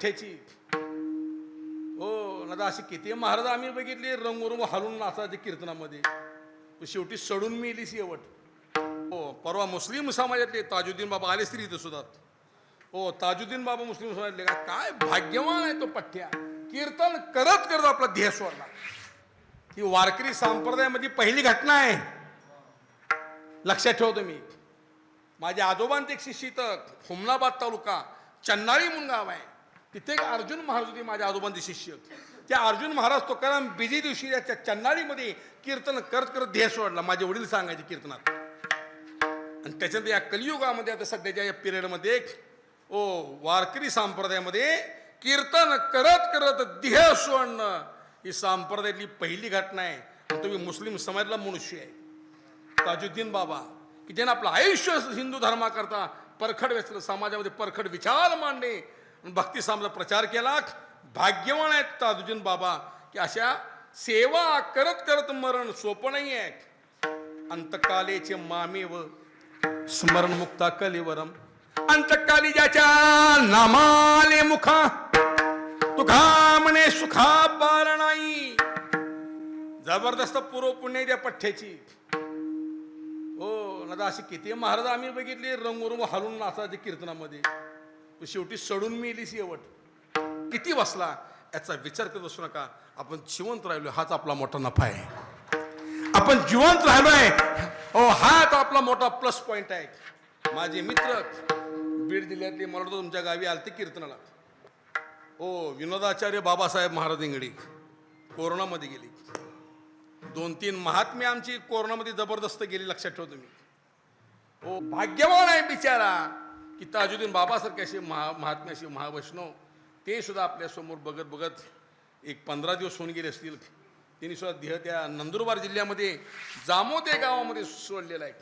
पठ्ठ्याची हो ना अशी किती. महाराज आम्ही बघितले रंगरुंग हलून नाचायचे कीर्तनामध्ये. शेवटी सडून मेली शेवट. हो परवा मुस्लिम समाजातले ताजुद्दीन बाबा आले स्त्री इथं सुद्धा. हो ताजुद्दीन बाबा मुस्लिम समाजातले का काय भाग्यवान आहे तो पठ्ठ्या. कीर्तन करत करत आपला ध्येय सोडला. ही वारकरी संप्रदायामध्ये पहिली घटना आहे. लक्षात ठेवतो मी माझ्या आजोबांचे एक शिष्य इथं हुमनाबाद तालुका चन्नाळी म्हणून गाव आहे. तिथे एक अर्जुन महाराज होते माझ्या आजोबांचे शिष्य. त्या अर्जुन महाराज तुकाराम बिजी दिवशी त्या चन्नाळीमध्ये कीर्तन करत करत ध्येय सोडला. माझे वडील सांगायचे कीर्तनात. आणि त्याच्यानंतर या कलियुगामध्ये आता सध्याच्या या पिरियडमध्ये ओ वारकरी संप्रदायामध्ये कीर्तन करत करत ध्येय सोडणं ही संप्रदायातली पहिली घटना आहे. तुम्ही मुस्लिम समाजाला मनुष्य आहे. ताजुद्दीन बाबा की ज्याने आपलं आयुष्य हिंदू धर्माकरता परखड वेचलं समाजामध्ये परखड विचार मांडणे आणि भक्ती प्रचार केला. भाग्यवान आहेत ताजुद्दीन बाबा? की अशा सेवा करत करत मरण सोपं नाही आहे. अंतकालेचे मामेव स्मरण मुक्ता कलेवरम. अंतकाली ज्याच्या नामाले मुखा तुखा म्हणे सुखा पार नाही. जबरदस्त पूर्व पुण्य त्या पठ्ठ्याची. हो ना अशी किती महाराज आम्ही बघितली रंगरुंग हलून नाचायचे कीर्तनामध्ये. शेवटी सडून मेली शेवट. किती बसला? याचा विचार करत असू नका. आपण जिवंत राहिलो हाच आपला मोठा नफा आहे. आपण जिवंत राहिलो आहे हो हाच आपला मोठा प्लस पॉइंट आहे. माझे मित्र बीड जिल्ह्यातले मला वाटतं तुमच्या गावी आलते कीर्तनाला. हो विनोदाचार्य बाबासाहेब महाराज इंगडी कोरोनामध्ये गेली. दोन तीन महात्मे आमची कोरोनामध्ये जबरदस्त गेली लक्षात ठेवतो मी हो भाग्यवान आहे बिचारा. की ताजुद्दीन बाबासारखे असे महा महात्मे असे महावैष्णव ते सुद्धा आपल्यासमोर बघत बघत एक पंधरा दिवस होऊन गेले असतील. त्यांनी सुद्धा देह त्या नंदुरबार जिल्ह्यामध्ये जामोदे गावामध्ये सोडलेला आहे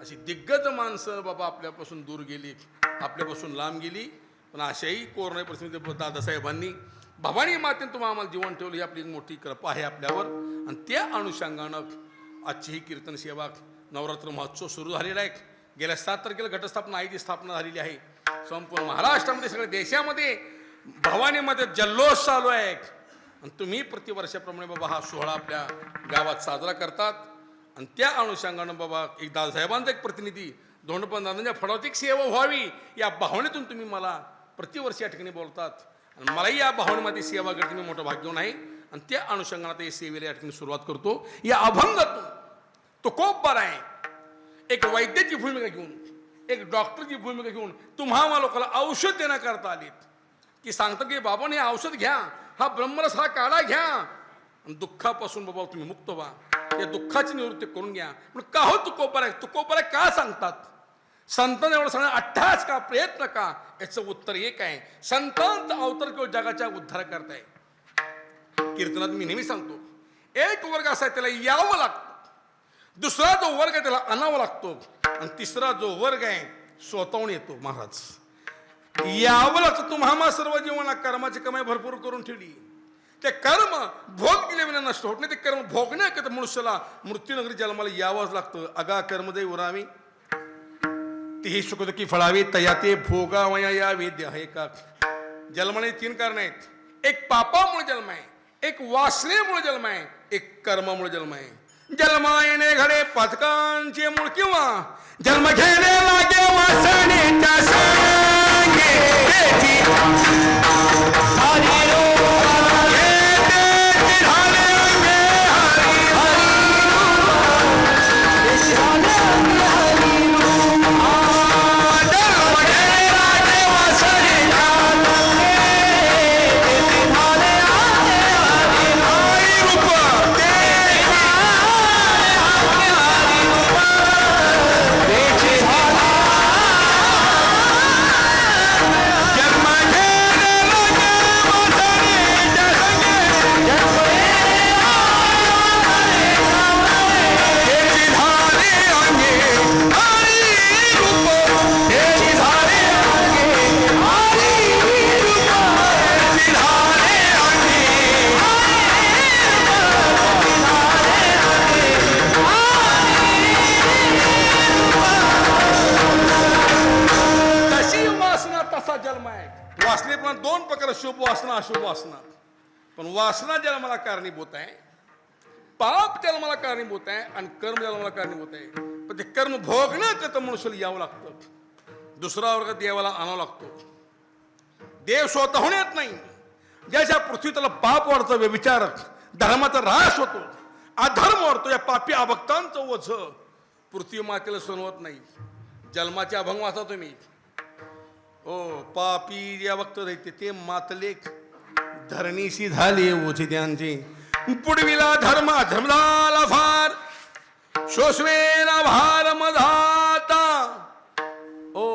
अशी दिग्गज माणसं बाबा आपल्यापासून दूर गेली. आपल्यापासून लांब गेली. पण अशाही कोरोना परिस्थितीत दादासाहेबांनी भवानी मातेने तुम्हाला आम्हाला जीवन ठेवलं. ही आपली एक मोठी कृपा आहे आपल्यावर. आणि त्या अनुषंगानं आजची ही कीर्तन सेवा नवरात्र महोत्सव सुरू झालेला आहे. गेल्या सात तारखेला घटस्थापना आईची स्थापना झालेली आहे. संपूर्ण महाराष्ट्रामध्ये सगळ्या देशामध्ये भवानीमध्ये जल्लोष चालू आहे. आणि तुम्ही प्रतिवर्षाप्रमाणे बाबा हा सोहळा आपल्या गावात साजरा करतात. आणि त्या अनुषंगानं बाबा एक दादासाहेबांचा एक प्रतिनिधी धोंडपण म्हणजे दादांच्या फडावची सेवा व्हावी या भावनेतून तुम्ही मला प्रतिवर्षी या ठिकाणी बोलतात. आणि मलाही या भावनेमध्ये सेवा करते मी मोठं भाग्य आहे आणि त्या अनुषंगाने आता या सेवेला या ठिकाणी सुरुवात करतो. या अभंगातून तो खूप बरा आहे. एक वैद्याची भूमिका घेऊन एक डॉक्टरची भूमिका घेऊन तुम्हा लोकांना औषध देण्याकरता आलीत. की सांगतात की बाबाने हे औषध घ्या. हा ब्रह्मरस हा काढा घ्या. दुःखापासून बाबा तुम्ही मुक्त व्हा. या दुःखाची निवृत्ती करून घ्या. पण का हो तुकोबर आहे आहे का सांगतात? संतांना एवढं सांगणं अठ्ठास का? प्रयत्न का? याचं उत्तर एक आहे. संतांचा अवतर किंवा जगाच्या उद्धार करताय कीर्तनात मी नेहमी सांगतो एक वर्ग असा आहे त्याला यावं लागतं. दुसरा जो वर्ग आहे त्याला आणावा लागतो. आणि तिसरा जो वर्ग आहे स्वतःहून येतो महाराज. यावं लागतं तुम्हाला सर्व जीवना कर्माची कमाई भरपूर करून ठेवली. ते कर्म भोग केले नष्ट होत नाही ते कर्म भोगण्याकरता मनुष्याला. मृत्यूनगरी जन्माला यावंच लागतं. अगा कर्मदय उरामी तेही सुखदुखी फळावी. तया ते भोगावया या वेद्य आहे का जन्माने तीन कारण आहेत. एक पापामुळे जन्म आहे. एक वासनेमुळे जन्म आहे. एक कर्मामुळे जन्म आहे. जन्मा येणे घडे पथकांचे मूळ किंवा जन्म घेणे लागे वासनेच्या वाचण्याप्रमाणे दोन प्रकार शुभ वासना अशुभ वासना. पण वासना ज्याला मला कारणीभूत आहे पाप त्याला मला कारणीभूत आहे आणि कर्म ज्याला मला कारणीभूत आहे. पण ते कर्म भोगणं त्याचं मनुष्याला यावं लागतं. दुसरा वर्ग देवाला आणावं लागतो. देव स्वतःहून येत नाही. ज्याच्या पृथ्वी त्याला पाप वाढतं व्यविचार धर्माचा ऱ्हास होतो. अधर्म वाढतो या पापी अभक्तांचं ओझ पृथ्वी मातेला सणवत नाही. जन्माचे अभंग वाचा तुम्ही. हो पापी जे वक्त राहते ते मातलेख धरणीशी झाले ओझे त्यांचे पुडविला धर्म धर्मला फार शोषवेला भार मधाता. हो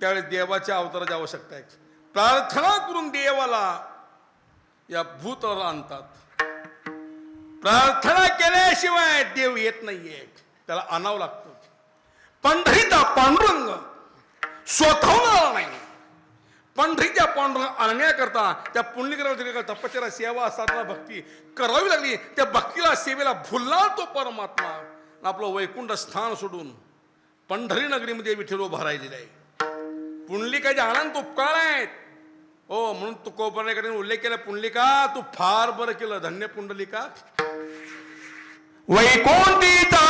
त्यावेळेस देवाच्या अवताराची आवश्यकता आहे. प्रार्थना करून देवाला या भूतावर आणतात. प्रार्थना केल्याशिवाय देव येत नाहीये. त्याला आणावं लागतं. पंढरीता पांडुरंग स्वतःहून आला नाही पंढरीच्या पांढरा आणण्याकरता त्या पुण्यकरा तपश्चर्या सेवा साधना भक्ती करावी लागली. त्या भक्तीला सेवेला भुलला तो परमात्मा. आपलं वैकुंठ स्थान सोडून पंढरी नगरीमध्ये विठ्ठल उभा राहिलेला आहे. पुंडलिकाचे आनंद उपकार आहेत हो म्हणून तू कोपरण्याकडे उल्लेख केला पुंडलिका तू फार बरं केलं धन्य पुंडलिका. वैकुंठीचा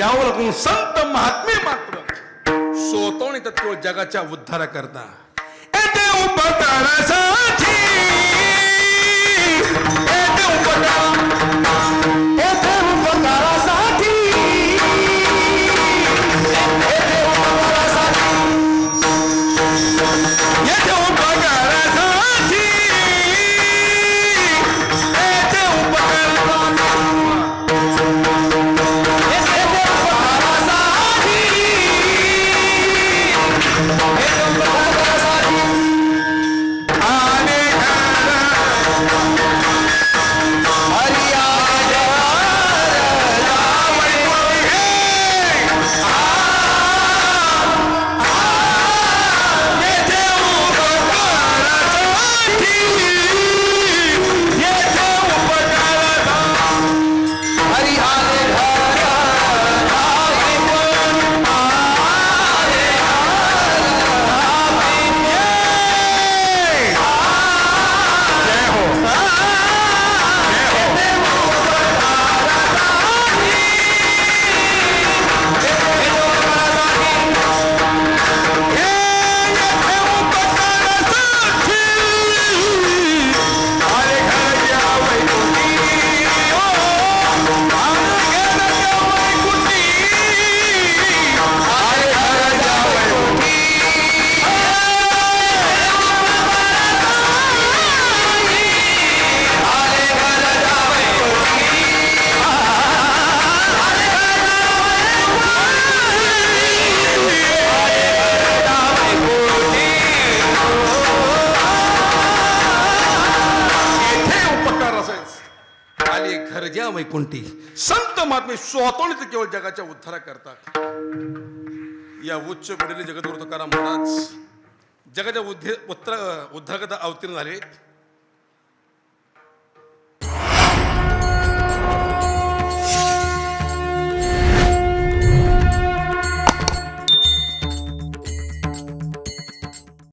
यावं संत महात्मे मात्र. स्वतःने तत्व जगाच्या उद्धारा करता. येथे उपकारासाठी. येथे उपकार. वैकुंठी संत महात्मे स्वतः केवळ जगाच्या उद्धारा करतात या उच्च गुढीले जगद्गुरु तुकाराम महाराज. जगाच्या उद्धे उत्तर उद्धारकता अवतीर्ण झाले